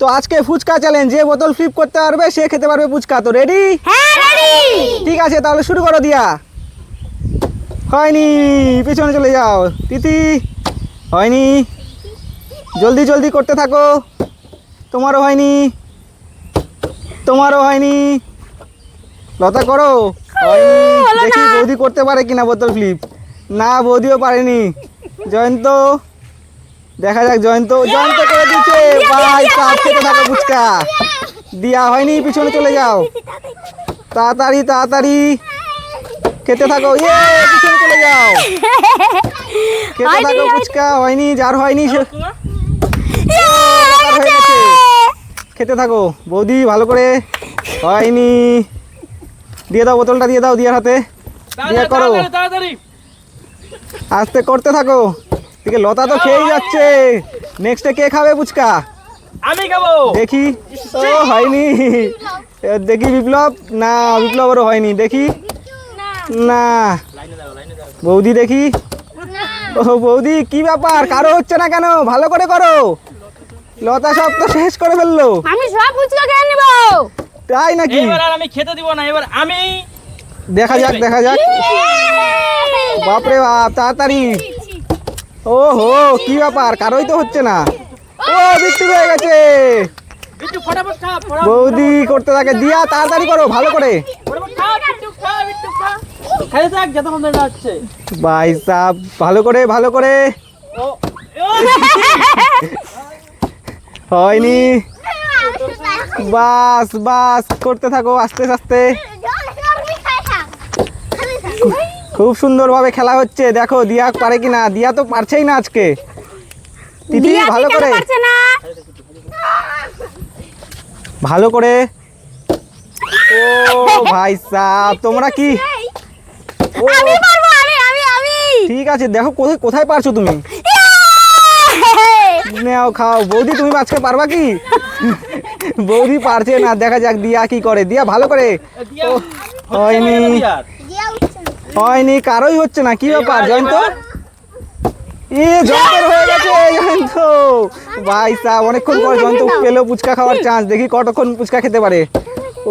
তো আজকে ফুচকা চ্যালেঞ্জ যে বোতল ফ্লিপ করতে পারবে সে খেতে পারবে ফুচকা। তো রেডি হ্যাঁ ঠিক আছে তাহলে শুরু করো দিয়া। হয়নি পেছনে চলে যাও। তিতি হয়নি। জলদি জলদি করতে থাকো। তোমারও হয়নি। তোমারও হয়নি। লতা করো। হয়নি দেখি বৌদি করতে পারে কিনা বোতল ফ্লিপ না বৌদিও পারেনি। জয়ন্ত দেখা যাক জয়ন্ত জয়ন্ত করে দিচ্ছে ভাই কাপ খেতে থাকো ফুচকা। দিয়া হয়নি পিছনে চলে যাও। তাড়াতাড়ি তাড়াতাড়ি। খেতে থাকো ইয়ে পিছনে চলে যাও। খেতে থাকো। ফুচকা হয়নি যার হয়নি সে হয়ে গেছে। খেতে থাকো বৌদি ভালো করে। হয়নি। দিয়ে দাও বোতলটা দিয়ে দাও দিয়ার হাতে। দিয়ে করো। আস্তে করতে থাকো। এদিকে লতা তো খেয়েই যাচ্ছে। নেক্সটে কে খাবে ফুচকা? আমি খাব। দেখি। ও হয়নি। দেখি বিপ্লব। না বিপ্লবেরও হয়নি। দেখি। না। বৌদি দেখি। ও বৌদি কি ব্যাপার? কারও হচ্ছে না কেন? ভালো করে করো। লতা সব তো শেষ করে ফেলল। আমি সব ফুচকা খেয়ে নেব। তাই নাকি? এবার আর আমি খেতে দিব না এবার আমি দেখা যাক দেখা যাক। বাপরে বাপ তাড়াতাড়ি। ও হো কি ব্যাপার কারোই তো হচ্ছে না ও বৃষ্টি হয়ে গেছে একটু ফটাফট খা বৌদি করতে থাকে দিয়া তাড়াতাড়ি করো ভালো করে খা একটু খা একটু খা খাইতে থাক যত মধ্যে যাচ্ছে ভাই সাহ ভালো করে ভালো করে হয়নি বাস বাস করতে থাকো আস্তে আস্তে খুব সুন্দরভাবে খেলা হচ্ছে। দেখো দিয়া পারে কিনা? দিয়া তো পারছেই না আজকে। তিতি ভালো করে। ভালো করে। ও ভাই সাহ তোমরা কি? ও। আমি পারব আমি আমি আমি। ঠিক আছে দেখো কোথায় কোথায় পারছ তুমি? নেও খাও। বৌদি তুমি আজকে পারবা কি? বৌদি পারছে না দেখা যাক দিয়া কি করে। দিয়া ভালো করে। দিয়া, হয়নি। হয়নি কারোই হচ্ছে না। কি ব্যাপার জয়ন্ত? এ জয়ন্তর হয়ে গেছে জয়ন্ত। ভাই সাহ অনেকক্ষণ পর জয়ন্ত পেল ফুচকা খাওয়ার চান্স দেখি কতক্ষণ ফুচকা খেতে পারে।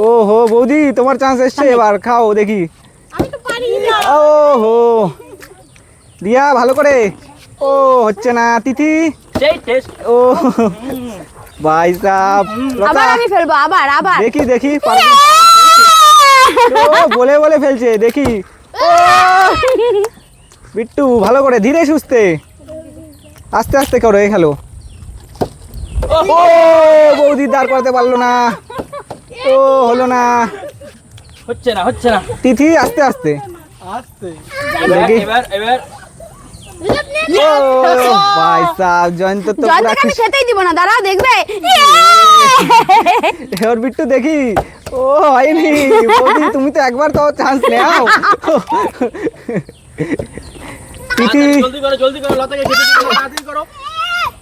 ও হো বৌদি তোমার চান্স এসছে এবার খাও দেখি। ও হো দিয়া ভালো করে। ও হচ্ছে না তিথি। ও ভাই সাহ আবার আমি ফেলব আবার আবার। দেখি দেখি পারবে? ও বলে বলে ফেলছে দেখি। বিট্টু ভালো করে ধীরে সুস্থে। আস্তে আস্তে করো এই খেলো। ও বৌদি দাঁড় করতে পারল না। ও হলো না। হচ্ছে না হচ্ছে না। তিথি আস্তে আস্তে। দেখি। এবার এবার। ও ভাই সাহ জয়ন্ত তো পুরা খেতেই দিব না দাঁড়াও দেখবে? এবার বিট্টু দেখি। ও হয়নি। বৌদি তুমি তো একবার তো চান্স নেও। তিথি জলদি করো জলদি করো লতাকে খেতে না তাড়াতাড়ি করো।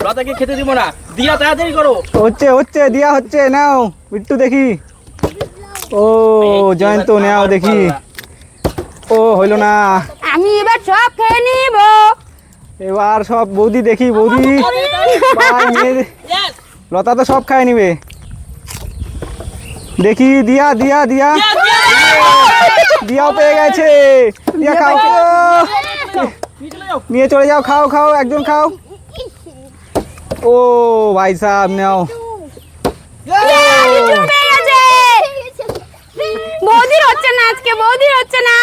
লতাকে খেতে দিব না দিয়া তাড়াতাড়ি করো। হচ্ছে হচ্ছে দিয়া হচ্ছে নাও বিট্টু দেখি। ও জয়ন্ত নাও দেখি। ও হইল না। আমি এবার সব খেয়ে নিব। এবার সব বৌদি দেখি বৌদি! লতা তো সব খায় নিবে। দেখি দিয়া দিয়া দিয়া! দিয়াও পেয়ে গেছে। দিয়া খাও। নিয়ে চলে যাও। খাও খাও একজন খাও। ও ভাই সাহেব নাও। বৌদির হচ্ছে না আজকে বৌদির হচ্ছে না।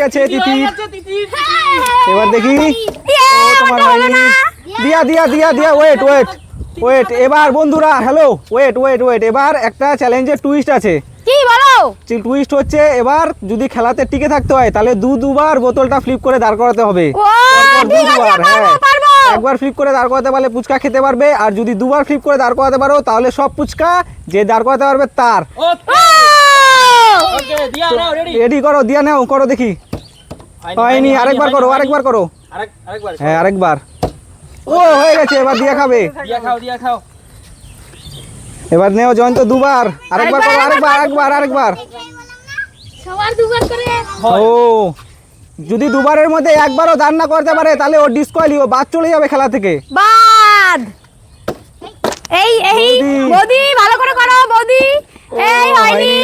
গেছে তিথি। এবার দেখি। ইয়ে। দিয়া দিয়া দিয়া দিয়া ওয়েট ওয়েট ওয়েট এবার বন্ধুরা হ্যালো ওয়েট ওয়েট ওয়েট এবার একটা চ্যালেঞ্জের টুইস্ট আছে। কি বলো? টুইস্ট হচ্ছে এবার যদি খেলাতে টিকে থাকতে হয় তাহলে দু দুবার বোতলটা ফ্লিপ করে দাঁড় করাতে হবে। দুবার, হ্যাঁ। একবার ফ্লিপ করে দাঁড় করাতে পারলে পুচকা খেতে পারবে আর যদি দুবার ফ্লিপ করে দাঁড় করাতে পারো তাহলে সব পুচকা যে দাঁড় করাতে পারবে তার? রেডি করো দিয়া নাও করো দেখি। হয়নি আরেকবার করো আরেকবার করো। আরেক- আরেকবার। হ্যাঁ আরেকবার। ও হয়ে গেছে এবার দিয়া খাবে। দিয়া খাও, দিয়া খাও। এবার নেও জয়ন্ত দুবার আরেকবার করো আরেকবার আরেকবার আরেকবার। সবার দুবার করে। ও যদি দুবারের মধ্যে একবারও দান না করতে পারে তাহলে ও ডিসকোয়ালি ও বাদ চলে যাবে খেলা থেকে। বাদ! এই এই বৌদি। ভালো করে করো বৌদি। এই হয়নি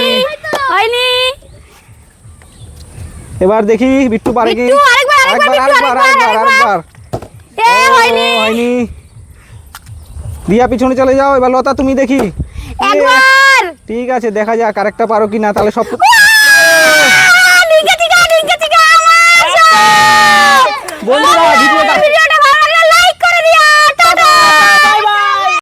হয়নি। এবার দেখি বিট্টু পারে কি? বিট্টু, আরেকবার, আরেকবার, আরেকবার। আরেকবার। এ হয়নি। হয়নি। দিয়া পিছনে চলে যাও এবার লতা তুমি দেখি। একবার! ঠিক আছে দেখা যাক আরেকটা পারো কি না তাহলে সব বন্ধুরা